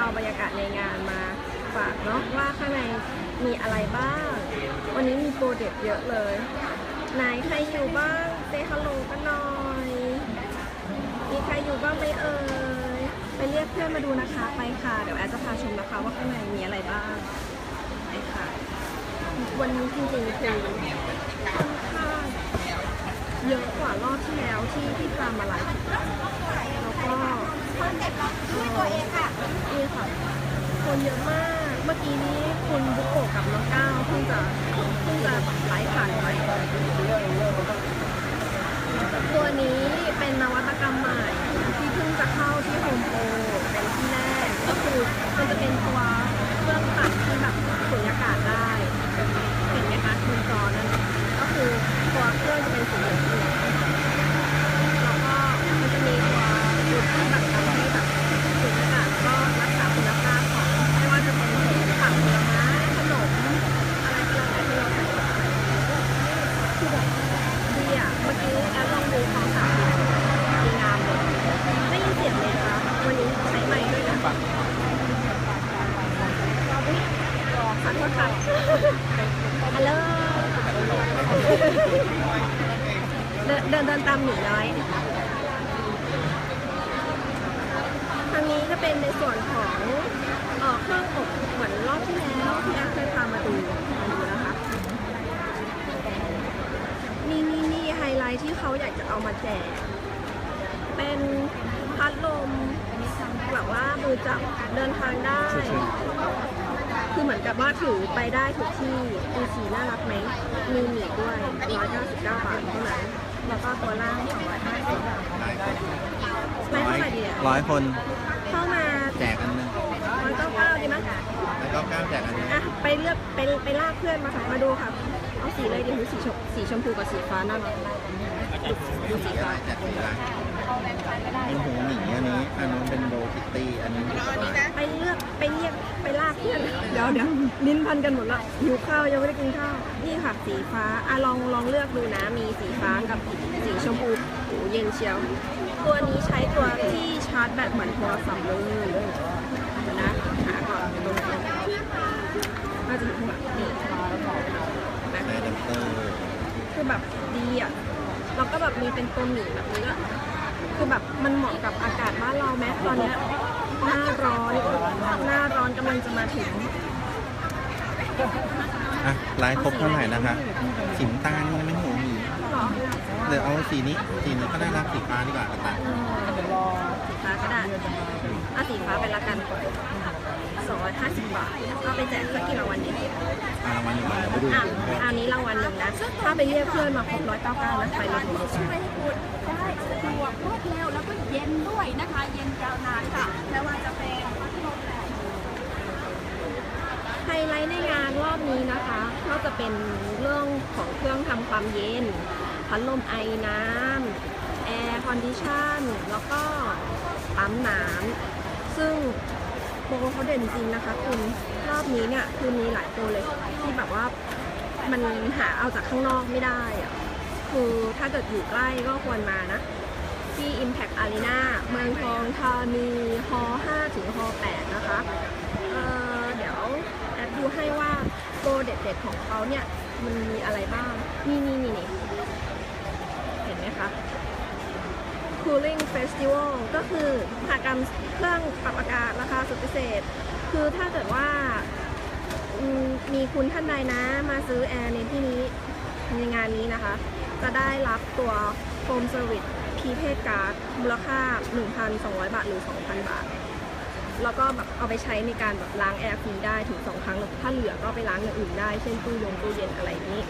เอาบรรยากาศในงานมาฝากเนาะว่าข้างในมีอะไรบ้าง วันนี้มีโปรเด็ดเยอะเลยไหนใครอยู่บ้างเซฮัลโหลกันหน่อยมีใครอยู่บ้างไหมเอ่ยไปเรียกเพื่อนมาดูนะคะไปค่ะ เดี๋ยวแอดจะพาชมนะคะว่าข้างในมีอะไรบ้างไปค่ะ วันนี้จริงๆคือค่อนข้างเยอะกว่ารอบที่แล้วที่ที่พามาไลฟ์แล้วก็ คอนเซ็ปตัวเองค่ะนี่ค่ะ คนเยอะมาก เมื่อกี้นี้คุณบุกโกะกับน้องก้าวเพิ่งจะเพิ่งจะไลฟ์ผ่านไปตัวนี้เป็นนวัตกรรมใหม่ที่เพิ่งจะเข้าที่โฮมโปรเป็นที่แรกก็คือมันจะเป็นตัวเครื่องตัดที่แบบสูญญากาศได้เห็นไหมคะบนจอนั่นก็คือตัวเครื่องจะเป็นสีเหลืองแล้วก็มันจะมีตัวจุดที่แบบทำให้แบบสูญญากาศแล้วก็รักษาคุณภาพของไม่ว่าจะเป็นผักผลไม้ขนมอะไรก็แล้วแต่ที่เราใส่ลงไปคือแบบ ดีอะ เมื่อกี้แอดลองดูของสามดีงามเลยได้ยินเสียงเลยนะคะวันนี้ใช้ไมค์ด้วยนะขอโทษค่ะฮัลโหล เดินเดินตามหมีน้อยทางนี้จะเป็นในส่วนของเอ่อเครื่องอบเหมือนรอบที่แล้วที่แอดเคยพามาดูมาดูนะคะ นี่นี่นี่ไฮไลท์ที่เขาอยากจะเอามาแจก เป็นพัดลมแบบว่ามือจับเดินทางได้ คือเหมือนกับว่าถือไปได้ทุกที่ดูสีน่ารักไหมมีหมีด้วย199บาทเท่านั้น แล้วก็ตัวล่าง250บาทไม่เท่าไหร่ดีอะร้อยคนเข้ามาแจกอันหนึง199ดีมั้ยแล้วก็กล้ามแจกอันหนึงอะไปเลือกไปไปลากเพื่อนมาค่ะมาดูค่ะ เอาสีอะไรดีคือสีชมสีชมพูกับสีฟ้าน่ารัก สีสีอะไรแจกสีอะไรเป็นหูหมีอันนี้อันนู้นเป็นโบคิตตี้อันนี้ไปเลือกไปเรียกไปลากเพื่อนเดี๋ยวเดี๋ยวลิ้นพันกันหมดละหิวข้าวยังไม่ได้กินข้าวนี่ค่ะสีฟ้าอะลองลองเลือกดูนะมีสีฟ้ากับสีชมพูโอ้เย็นเชียว ตัวนี้ใช้ตัวที่ชาร์จแบตเหมือนโทรศัพท์เลยนะหาก่อนตรงนี้น่าจะอยู่ข้างหลังนี่ใช้อะแดปเตอร์คือแบบ แล้วก็แบบมีเป็นตัวหมีแบบนี้ก็คือแบบมันเหมาะกับอากาศบ้านเราแม้ตอนเนี้ยหน้าร้อนหน้าร้อนกำลังจะมาถึงอะลฟ์ครบเท่าไหร่นะคะสีน้ำตาลมันไม่หูหมีหรอเดี๋ยวเอาสีนี้สีนี้ก็น่ารักสีฟ้าดีกว่ากระต่ายสีฟ้าก็ได้เอาสีฟ้าไปละกัน 250 บาทก็ไปแจกสักกี่รางวัลดีอะรางวัลหนึ่งมาเดี๋ยวไปดูอะอันนี้รางวัลหนึ่งนะ ถ้าไปเรียกเพื่อนมาครบ199นะไปเลยช่วยให้คุณได้สะดวกรวดเร็วแล้วก็เย็นด้วยนะคะ เย็นยาวนานค่ะไม่ว่าจะเป็นพัดลมแบบไฮไลท์ในงานรอบนี้นะคะ ก็จะเป็นเรื่องของเครื่องทำความเย็น พัดลมไอน้ำแอร์คอนดิชันแล้วก็ปั๊มน้ำซึ่งโปรเขาเด่นจริงนะคะคุณรอบนี้เนี่ยคือมีหลายตัวเลยที่แบบว่ามันหาเอาจากข้างนอกไม่ได้อะคือถ้าเกิดอยู่ใกล้ก็ควรมานะ ที่ Impact Arena เมืองทองธานีฮ5ถึงฮ8นะคะเเดี๋ยวแอดดูให้ว่าโปรเด็ดๆของเขาเนี่ยมันมีอะไรบ้าง นี่นี่นี่เห็นไหมคะ Cooling Festival ก็คือมหากรรมเครื่องปรับอากาศราคาสุดพิเศษ คือถ้าเกิดว่ามีคุณท่านใดนะมาซื้อแอร์ในที่นี้ในงานนี้นะคะ จะได้รับตัว Home Service Prepaid Card มูลค่า 1,200 บาทหรือ 2,000 บาท แล้วก็แบบเอาไปใช้ในการแบบล้างแอร์ฟรีได้ถึงสองครั้ง ถ้าเหลือก็ไปล้างอย่างอื่นได้ เช่นตู้ยงตู้เย็นอะไรอย่างนี้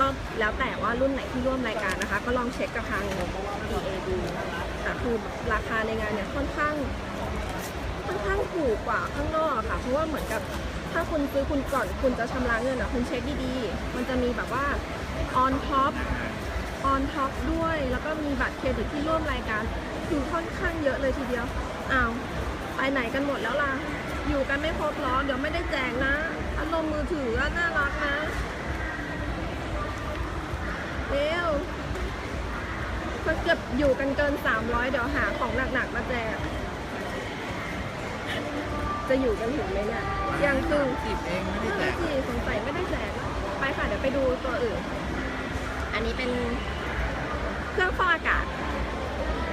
ก็แล้วแต่ว่ารุ่นไหนที่ร่วมรายการนะคะ ก็ลองเช็คกับทาง EA ดูแต่คือราคาในงานเนี่ยค่อนข้าง ค่อนข้างถูกกว่าข้างนอกค่ะ เพราะว่าเหมือนกับถ้าคุณซื้อคุณก่อนคุณจะชำระเงินอะคุณเช็คดีๆ มันจะมีแบบว่า on top on top ด้วย แล้วก็มีบัตรเครดิตที่ร่วมรายการ คือค่อนข้างเยอะเลยทีเดียวอ้าวไปไหนกันหมดแล้วล่ะ อยู่กันไม่ครบเหรอ เดี๋ยวไม่ได้แจกนะพัดลมมือถือก็น่ารักนะ เร็วถ้าเกือบอยู่กันเกิน 300 เดี๋ยวหาของหนักๆมาแจก จะอยู่กันถึงไหมเนี่ยเที่ยงครึ่งสิบเองไม่ได้นั่นแจน่ะกสิสงสัยไม่ได้แจก ไปค่ะเดี๋ยวไปดูตัวอื่น อันนี้เป็นเครื่องฟอกอากาศ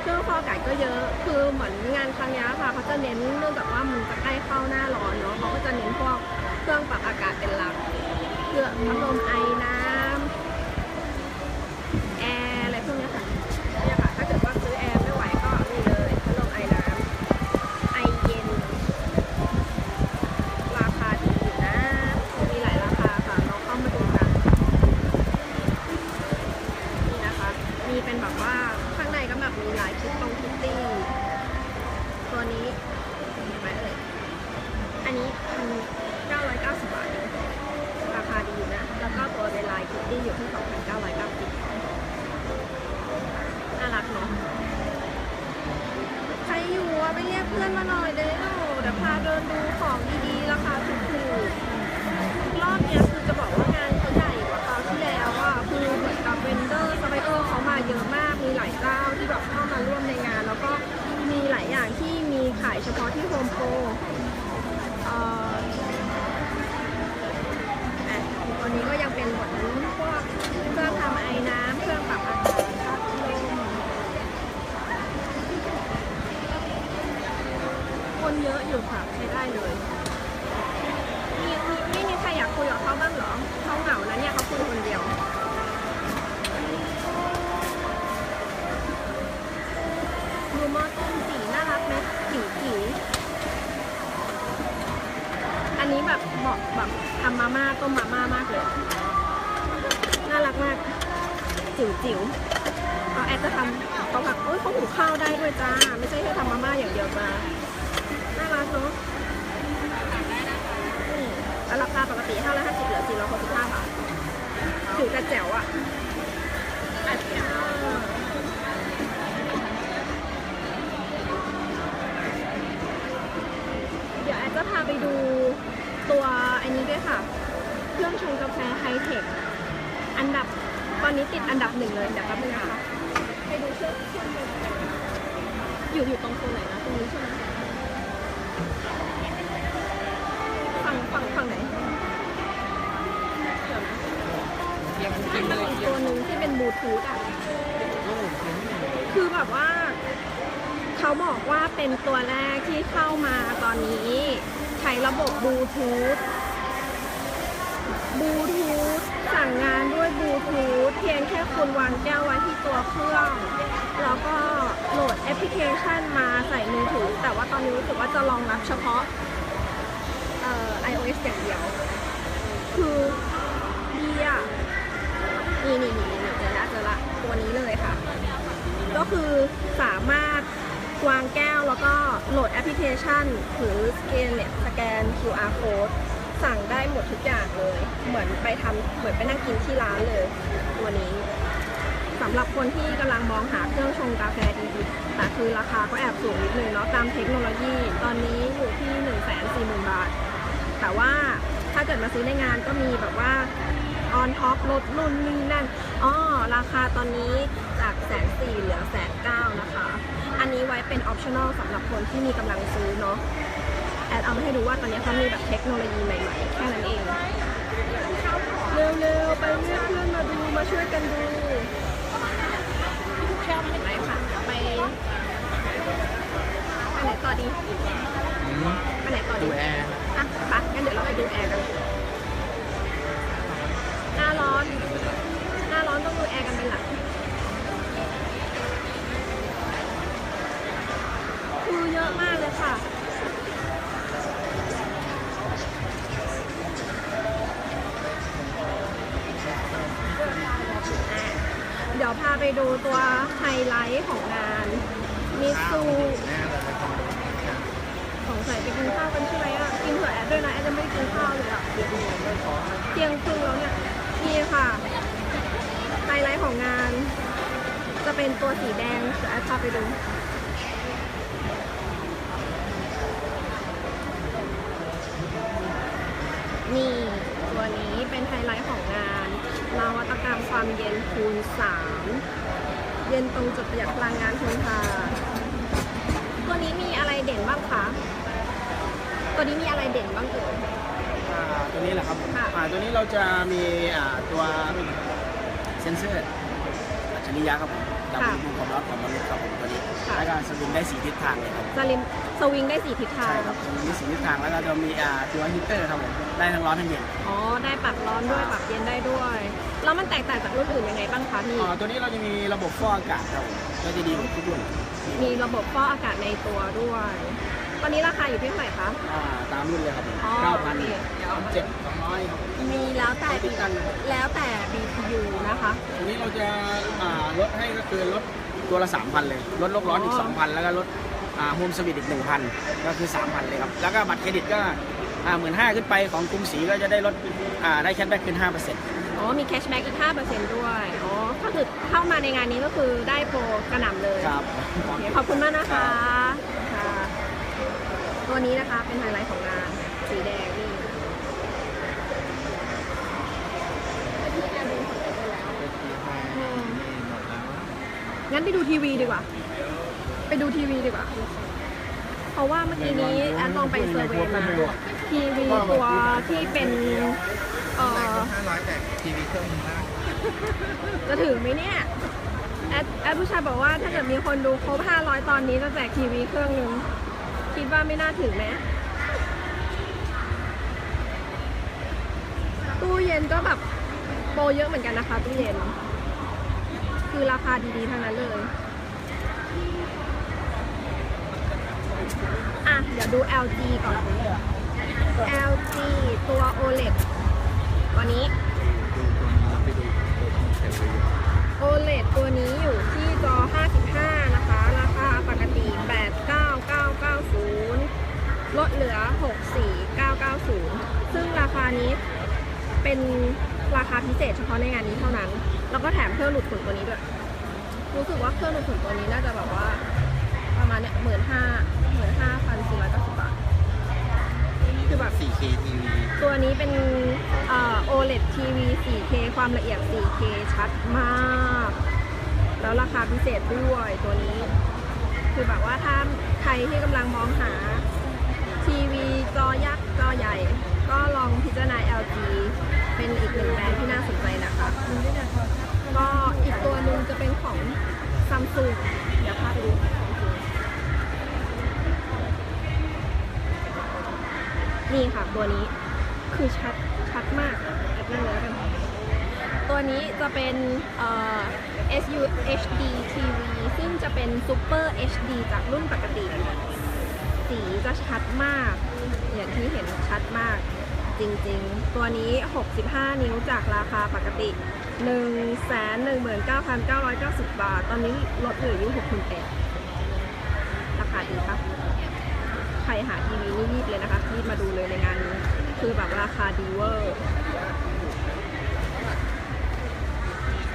เครื่องฟอกอากาศก็เยอะคือเหมือนงานครั้งนี้ค่ะเขาจะเน้นเนื่องจากว่ามันจะใกล้เข้าหน้าร้อนเนาะเขาก็จะเน้นพวกเครื่องปรับอากาศเป็นหลัก เครื่องพัดลมไอน้ำแอร์อะไรพวกเนี้ยค่ะเนี่ยค่ะ ถ้าเกิดว่าซื้อแอร์ไม่ไหวก็นี่เลยพัดลมไอน้ำไอเย็น ราคาดีอยู่นะ มีหลายราคาค่ะ เราเข้ามาดูกัน นี่นะคะ มีเป็นแบบว่าข้างในก็แบบมีหลายคิดตรงคิตตี้ ตัวนี้เห็นไหมเอ่ย อันนี้พันเก้าร้อยเก้าสิบบาทเองราคาดีอยู่นะ แล้วก็ตัวเป็นลายคิตตี้อยู่ที่สองพันเก้าร้อยเก้าสิบน่ารักเนาะ ใครอยู่อะไปเรียกเพื่อนมาหน่อยเด้อเดี๋ยวพาเดินดูของดีๆราคาถูกๆรอบเนี้ยคือจะบอกว่างานเขาใหญ่กว่าคราวที่แล้วอะคือเหมือนกับเวนเดอร์สไปเออร์เขามาเยอะมาก มีหลายเจ้าที่แบบเข้ามาร่วมในงาน แล้วก็มีหลายอย่างที่มีขายเฉพาะที่โฮมโปรเอ่ออะวันนี้ก็ยังเป็นเหมือนพวกเครื่องทำไอ้น้ำเครื่องปรับอากาศพัดลม คนเยอะอยู่ค่ะใช้ได้เลย มีมีไม่มีใครอยากคุยกับเขาบ้างเหรอเขาเหงานะเนี่ยเขาคุยคนเดียว ดูหมอต้มสีน่ารักไหมจิ๋วจิ๋วอันนี้แบบเหมาะ แบบทำมาม่าต้มมาม่ามากเลย น่ารักมาก จิ๋วจิ๋วเอาแอดจะทำเขาแบบโอ้ยเขาหุงข้าวได้ด้วยจ้า ไม่ใช่แค่ทำมาม่าอย่างเดียวจ้า น่ารักเนาะอืมแล้วราคาปกติ550เหลือ465บห้าทถือกระแจ๋วอะเดี๋ยวแอดจะพาไปดู ตัวอันนี้ด้วยค่ะ เครื่องชงกาแฟไฮเทค อันดับตอนนี้ติดอันดับหนึ่งเลยเดี๋ยวแป๊บนึงนะคะไปดูเครื่องเครื่องชงกาแฟอยู่อยู่ตรงโซนไหนนะตรงนี้ใช่ไหมฝั่งฝั่งฝั่งไหนเดี๋ยวนะมันมันมีตัวหนึ่งที่เป็นบลูทูธอะคือแบบว่า เขาบอกว่าเป็นตัวแรกที่เข้ามาตอนนี้ใช้ระบบบลูทูธบลูทูธสั่งงานด้วยบลูทูธเพียงแค่คุณวางแก้วไว้ที่ตัวเครื่อง แล้วก็โหลดแอปพลิเคชันมาใส่มือถือ แต่ว่าตอนนี้รู้สึกว่าจะรองรับเฉพาะเอ่อ iOS อย่างเดียว คือดีอะนี่นี่นี่นี่เจอละเจอละตัวนี้เลยค่ะ ก็คือสามารถวางแก้วแล้วก็ โหลดแอปพลิเคชัน หรือสแกนเนี่ยสแกน QR code สั่งได้หมดทุกอย่างเลย เหมือนไปทำเหมือนไปนั่งกินที่ร้านเลย ตัวนี้สำหรับคนที่กำลังมองหาเครื่องชงกาแฟดีๆแต่คือราคาก็แอบสูงนิดนึงเนาะตามเทคโนโลยี ตอนนี้อยู่ที่ 1 4 0 0 0 0 บาท แต่ว่าถ้าเกิดมาซื้อในงานก็มีแบบว่าออนท็อปลดรุ่นนี่นั่นอ๋อราคาตอนนี้จากแสนสี่เหลือแสนเก้านะคะ อันนี้ไว้เป็นออปชั่นอลสำหรับคนที่มีกำลังซื้อเนาะแอดเอามาให้ดูว่าตอนนี้เขามีแบบเทคโนโลยีใหม่ๆ แค่นั้นเอง เร็วๆ ไปเรียกเพื่อนมาดูมาช่วยกันดู เป็นตัวสีแดงเดี๋ยวแอดพาไปดู นี่ตัวนี้เป็นไฮไลท์ของงานนวัตกรรมความเย็นคูณ 3 เย็นตรงจุดประหยัดพลังงานทนทานตัวนี้มีอะไรเด่นบ้างคะ ตัวนี้มีอะไรเด่นบ้างเอ่ย อ่าตัวนี้แหละครับค่ะ อ่าตัวนี้เราจะมีอ่าตัวเซ็นเซอร์อัจฉริยะครับผมจับอุณหภูมิ ความร้อนของมนุษย์ครับผมตัวนี้แล้วก็สวิงได้สีทิศทางเลยครับสลิมสวิงได้สี่ทิศทางใช่ครับสวิงได้สีทิศทางแล้วก็จะมีอ่าตัวฮีตเตอร์ครับผมได้ทั้งร้อนทั้งเย็นอ๋อ ได้ปรับร้อนด้วยปรับเย็นได้ด้วย แล้วมันแตกต่างจากรุ่นอื่นยังไงบ้างคะพี่ อ่าตัวนี้เราจะมีระบบฟอกอากาศครับผมก็จะดีกว่าทุกรุ่นมีระบบฟอกอากาศในตัวด้วย ตอนนี้ราคาอยู่ที่เท่าไหร่คะ อ่าตามรุ่นเลยครับผมอ๋อเก้าพันโอเคเจ็ดสองร้อยครับผมมีแล้วแต่ ติดกัน แล้วแต่ BTU นะคะตัวนี้เราจะอ่าลดให้ก็คือลด ตัวละ3,000เลยลดโลกร้อนอีกอ๋อ2,000 แล้วก็ลดโฮมสวิตอีก 1,000 ก็คือ 3,000 เลยครับ แล้วก็บัตรเครดิตก็หมื่นห้าขึ้นไปของกรุงศรีก็จะได้ลดอ่าได้แคชแบ็กขึ้น 5%อ๋อ มีแคชแบ็กอีก 5%ด้วย อ๋อ ก็คือเข้ามาในงานนี้ก็คือได้โปรกระหน่ำเลยครับโอเคขอบคุณมากนะคะค่ะตัวนี้นะคะเป็นไฮไลท์ของงานสีแดงนี่ที่แอร์ดูหมดไปแล้ว เป็นทีไทยนี่หมดแล้ว งั้นไปดูทีวีดีกว่า ไปดูทีวีดีกว่า เพราะว่าเมื่อกี้นี้แอดลองไปเซอร์เวย์มาทีวีตัวที่เป็นเอ่แต่อก็ห้าร้อยแต่ทีวีเครื่องนึงได้จะถึงไหมเนี่ยแอดแอดผู้ชายบอกว่าถ้าเกิดมีคนดูครบ 500 ตอนนี้จะแจกทีวีเครื่องหนึง คิดว่าไม่น่าถึงไหมตู้เย็นก็แบบโปรเยอะเหมือนกันนะคะตู้เย็น คือราคาดีๆทั้งนั้นเลยอะเดี๋ยวดู LG ก่อน LG ตัว OLED ตัวนี้ OLED ตัวนี้อยู่ที่จอ 55 นะคะ ราคาปกติ 89990 ลดเหลือ 64990 ซึ่งราคานี้เป็นราคาพิเศษเฉพาะในงานนี้เท่านั้น แล้วก็แถมเครื่องดูดฝุ่นตัวนี้ด้วย รู้สึกว่าเครื่องดูดฝุ่นตัวนี้น่าจะแบบว่า ประมาณเนี้ยหมื่นห้าหมื่นห้าพันสี่ร้อยเก้าสิบบาท คือแบบ 4K TV ตัวนี้เป็นเอ่อ OLED TV 4K ความละเอียด 4K ชัดมาก แล้วราคาพิเศษด้วยตัวนี้ คือแบบว่าถ้าใครที่กำลังมองหาทีวีจอยักษ์จอใหญ่ ก็ลองพิจารณา LG เป็นอีกหนึ่งแบรนด์ที่น่าสนใจนะคะ ก็อีกตัวหนึ่งจะเป็นของซัมซุงเดี๋ยวพาไปดูนี่ค่ะตัวนี้คือชัดชัดมากแอดนั่งเลยกันตัวนี้จะเป็นเอ่อ SU HD TV ซึ่งจะเป็น Super HD จากรุ่นปกติ สีจะชัดมาก อย่างที่เห็นชัดมาก จริง ๆ ตัวนี้ 65 นิ้วจากราคาปกติ 119,990 บาท ตอนนี้ลดเหลืออยู่68,000ราคาดีปะใครหาทีวีนี่รีบเลยนะคะรีบมาดูเลยในงานนี้ คือแบบราคาดีเวอร์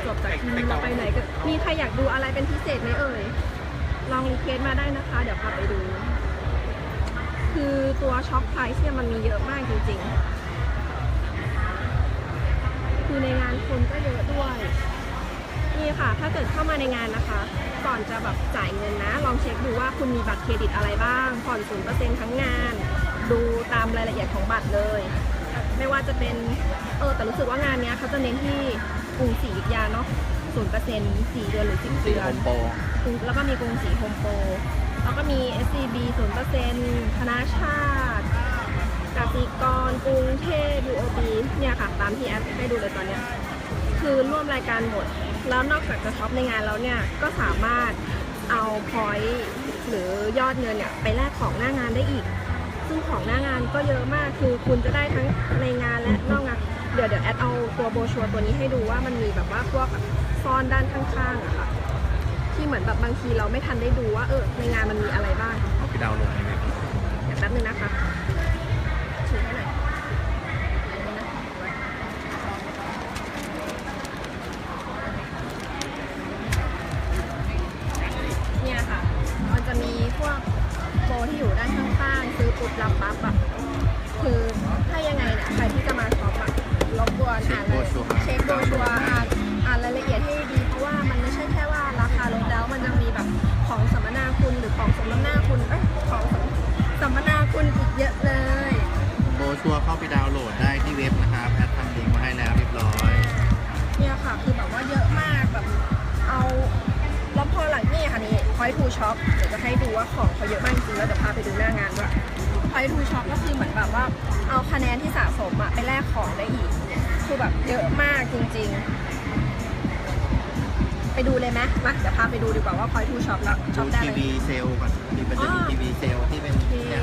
จบจากทีวีเราไปไหนก็มีใครอยากดูอะไรเป็นพิเศษไหมเอ่ย ลองรีเควสต์มาได้นะคะ เดี๋ยวพาไปดู คือตัวช็อปไพรส์เนี่ยมันมีเยอะมากจริงๆ คือในงานคนก็เยอะด้วย นี่ค่ะ ถ้าเกิดเข้ามาในงานนะคะ ก่อนจะแบบจ่ายเงินนะ ลองเช็คดูว่าคุณมีบัตรเครดิตอะไรบ้าง ผ่อนศูนย์เปอร์เซ็นต์ทั้งงาน ดูตามรายละเอียดของบัตรเลย ไม่ว่าจะเป็น เออ แต่รู้สึกว่างานเนี้ยเขาจะเน้นที่กรุงศรีอยุธยาเนาะศูนย์เปอร์เซ็นต์สี่เดือนหรือสิบสีเดืโฮอนมโปรกรุงแล้วก็มีกรุงศรีโฮมโปรแล้วก็มี SCB 0%ธนาชาติ กสิกรกรุงเทพ UOB เนี่ยค่ะ ตามที่แอปให้ดูเลยตอนเนี้ยคือร่วมรายการหมด แล้วนอกจากจะช็อปในงานแล้วเนี่ย ก็สามารถเอาพอยต์หรือยอดเงินเนี่ย ไปแลกของหน้างานได้อีก ซึ่งของหน้างานก็เยอะมาก คือคุณจะได้ทั้งในงานและนอกงาน เดี๋ยวเดี๋ยวแอดเอาตัวโบชัวตัวนี้ให้ดูว่ามันมีแบบว่าพวกแบบซ่อนด้านข้างๆอะค่ะ ที่เหมือนแบบบางทีเราไม่ทันได้ดูว่าเออในงานมันมีอะไรบ้าง อยทูช็อปเดี๋ยวจะให้ดูว่าของเขาเยอะมากจริงแล้วจะพาไปดูหน้างานว่าพอยทูช็อปก็คือเหมือนแบบว่าเอาคะแนนที่สะสมอะไปแลกของได้อีก คือแบบเยอะมากจริง ๆ ไปดูเลยไหมมาเดี๋ยวพาไปดูดีกว่าว่าพอยทูช็อปแล้วช็อปได้ทีอะไร วีเซลก่อนมีประเด็นทีวีเซลที่เป็นแจกยอ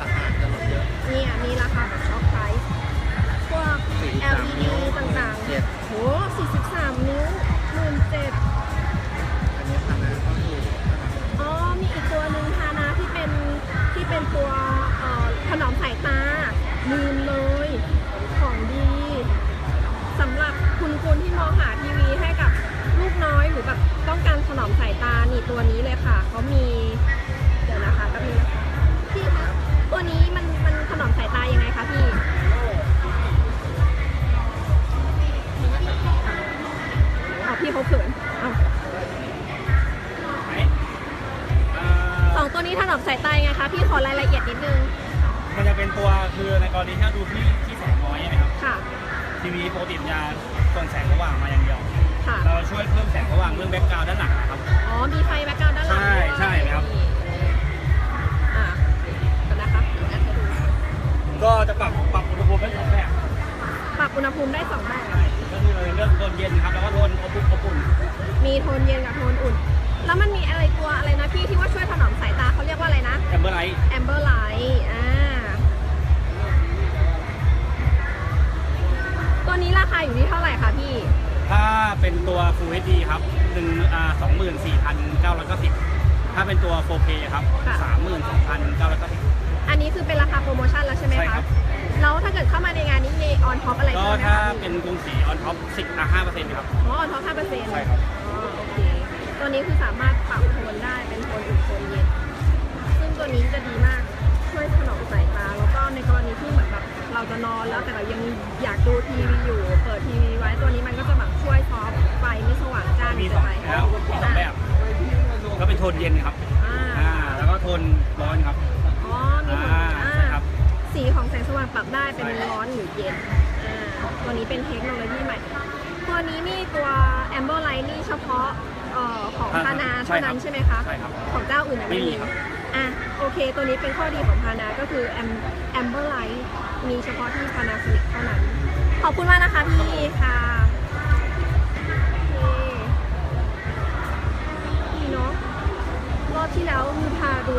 ราคาจะลดเยอะเนี่ยมีราคาแบบช็อปไซส์พวก LED นิ้วต่างๆโห43 นิ้ว 17 หนึ่งทานาที่เป็นที่เป็นตัวถนอมสายตาลืมเลยของดีสำหรับคุณคุณที่มองหาทีวี อุณหภูมิได้สองแบบก็คือเรื่องโทนเย็นครับแล้วก็โทนอบอุ่นอบอุ่นมีโทนเย็นกับโทนอุ่น แล้วมันมีอะไรตัวอะไรนะพี่ที่ว่าช่วยถนอมสายตาเขาเรียกว่าอะไรนะแอมเบอร์ไลท์ Amber Light อ่าตัวนี้ราคาอยู่ที่เท่าไหร่คะพี่ ถ้าเป็นตัว Full HD ครับหนึ่งอ่าสองหมื่นสี่พันเก้าร้อยเก้าสิบถ้าเป็นตัว 4K ครับค่ะ สามหมื่นสองพันเก้าร้อยเก้าสิบ อันนี้คือเป็นราคาโปรโมชั่นแล้วใช่ไหมใช่ครัคะ บ แล้วถ้าเกิดเข้ามาในงานนี้มีออนท็อปอะไรก็เพิ่มไหมถ้าคะเป็นกรุงศรีออนท็อปสิบอะห้าเปอร์เซ็นต์ครับ อ๋อออนท็อป5เปอร์เซ็นต์ใช่ครับอ๋อโอเค ตัวนี้คือสามารถปรับโทนได้เป็นโทนอุ่นโทนเย็น ซึ่งตัวนี้จะดีมากช่วยถนอมสายตา แล้วก็ในกรณีที่เหมือนแบบเราจะนอนแล้วแต่เรายังอยากดูทีวีอยู่ เปิดทีวีไว้ตัวนี้มันก็จะแบบช่วยซอฟต์ไฟไม่สว่างจ้ามีเกิสองนไปแล้วมีสองแบบ ก็เป็นโทนเย็นครับอ่า อ่าแล้วก็โทนร้อนครับ ว่างปรับได้เป็นร้อนหรือเย็นอ่าตัวนี้เป็นเทคโนโลยีใหม่ ตัวนี้นี่ตัว Amber Light นี่เฉพาะเอ่อของพานาใช่เท่าครับนั้นใช่ไหมคะใช่ครับของเจ้าอื่นยังไม่ไม่มีมีครับอะโอเค ตัวนี้เป็นข้อดีของพานาก็คือ Am- Amber Light มีเฉพาะที่พานาสนิกเท่านั้น ขอบคุณมากนะคะพี่ค่ะโอเคดีเนาะรอบที่แล้วคือพาดู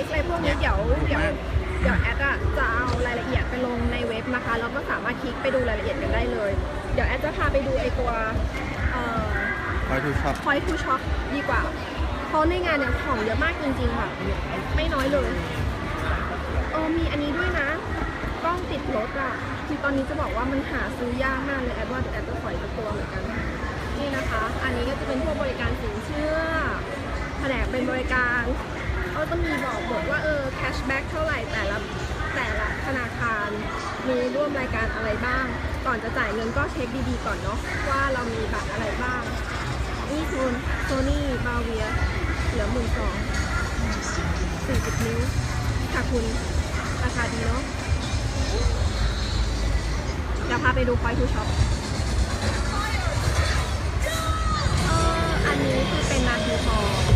วกช็อปไพรส์อะไรพวกนี้เดี๋ยวเดี๋ยวเดี๋ยวแอดอะจะเอารายละเอียดไปลงในเว็บนะคะแล้วก็สามารถคลิกไปดูรายละเอียดกันได้เลย เดี๋ยวแอดจะพาไปดูไอตัวเอ่อ คอยทูช็อปพอยทูช็อปดีกว่า เพราะในงานเนี่ยของเยอะมากจริงๆค่ะ ไม่น้อยเลย เออมีอันนี้ด้วยนะ กล้องติดรถอะที่ตอนนี้จะบอกว่ามันหาซื้อยากมากเลยแอดว่าแอดจะถอยสักตัวเหมือนกัน นี่นะคะ อันนี้ก็จะเป็นพวกบริการสินเชื่อ แผนกเป็นบริการ เขาจะมีบอกหมดว่าเออแคชแบ็กเท่าไหร่แต่ละแต่ละธนาคารมีร่วมรายการอะไรบ้าง ก่อนจะจ่ายเงินก็เช็คดีๆก่อนเนาะว่าเรามีบัตรอะไรบ้าง นี่โซนโซนี่บาเวียเหลือหมื่นสองสี่สิบนิ้วค่ะคุณราคาดีเนาะเดี๋ยวพาไปดูพอยทูช็อปอออันนี้คือเป็นนาทีทอง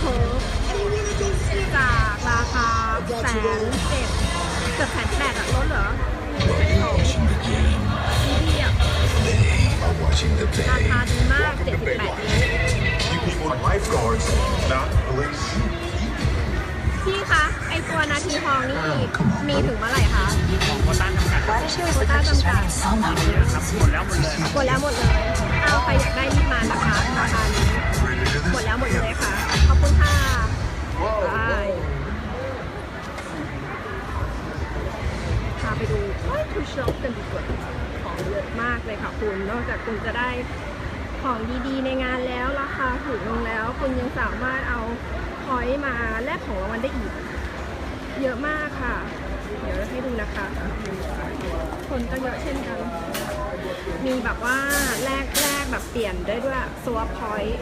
เพิร์จากราคาแสนเจ็ดเกือบแสนแปดอะลดเหรอแสนสองดีดีอะ are watching the รา day. คาดีมาก78นิ้ว For lifeguards, not police. พี่คะไอตัวนาทีทองนี่มีถึงเมื่อไหร่คะของโคต้าจำกัดโควต้าจำกัดเนี่ยครับหมดแล้วหมดเลยหมดแล้วหมดเลยเอาใครอยากได้รีบมานะคะราคานี้หมดแล้วหมดเลยค่ะ ขอบคุณค่ะบายดูโอ้ยทูช็อปกันดีกว่าของเยอะมากเลยค่ะคุณ นอกจากคุณจะได้ของดีๆ ในงานแล้วราคาถูกลงแล้ว คุณยังสามารถเอาพอยต์มาแลกของรางวัลได้อีก เยอะมากค่ะ เดี๋ยวให้ดูนะคะ คนก็เยอะเช่นกัน มีแบบว่าแลกแลกแบบเปลี่ยนได้ด้วยสว p พอยต์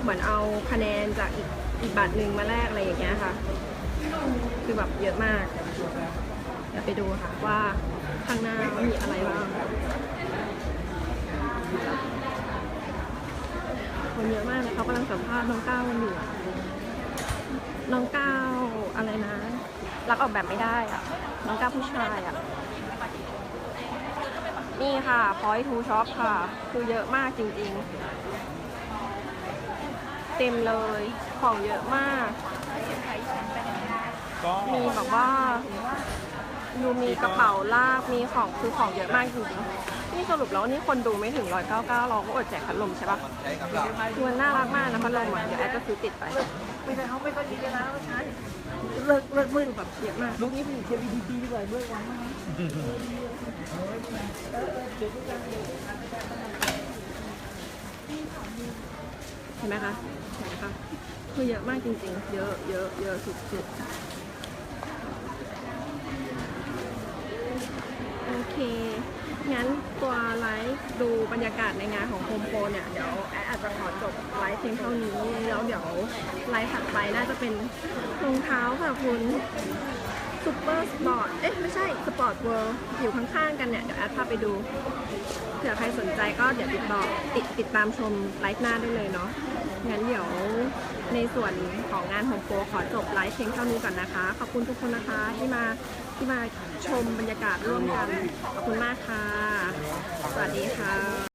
เหมือนเอาคะแนนจากอีก อีกบัตรหนึ่งมาแลกอะไรอย่างเงี้ยค่ะ คือแบบเยอะมากเดี๋ยวไปดูค่ะว่าข้างหน้ามีอะไรบ้างคนเยอะมากเลยเขากำลังสัมภาษณ์น้องก้าวกันอยู่น้องก้าวอะไรนะ รักออกแบบไม่ได้อะน้องก้าวผู้ชายอะนี่ค่ะ point to shop ค่ะ คือเยอะมากจริงๆ เต็มเลย ของเยอะมาก ก็มีแบบว่าดูมีกระเป๋าลากมีของคือของเยอะมากจริงๆนี่สรุปแล้วนี่คนดูไม่ถึง199เราก็อดแจกพัดลมใช่ปะใช้กับเราคือมันน่ารักมากนะพัดลมอะเดี๋ยวแอดจะซื้อติดไปไม่ได้เขาไม่ค่อยดีเลยนะว่าใช้เลิกเลิกมือแบบเยอะมากลูกนี้เป็นเทียมดีดีเลยเมื่อวัน เห็นไหมคะเห็นไหมคะคือเยอะมากจริงๆ เยอะเยอะเยอะสุดๆ โอเค งั้นตัวไลฟ์ดูบรรยากาศในงานของโฮมโปรเนี่ย เดี๋ยวแอดอาจจะขอจบไลฟ์เพียงเท่านี้ แล้วเดี๋ยวไลฟ์ถัดไปน่าจะเป็นรองเท้าค่ะคุณ ซูเปอร์สปอร์ต เอ๊ะไม่ใช่สปอร์ตเวิลด์อยู่ข้างๆกันเนี่ย เดี๋ยวแอดพาไปดูเผื่อใครสนใจก็เดี๋ยวติดต่อติดติดตามชมไลฟ์หน้าได้เลยเนาะ งั้นเดี๋ยวในส่วนของงานโฮมโปรขอจบไลฟ์เพียงเท่านี้ก่อนนะคะ ขอบคุณทุกคนนะคะที่มาที่มาชมบรรยากาศร่วมกัน ขอบคุณมากค่ะ สวัสดีค่ะ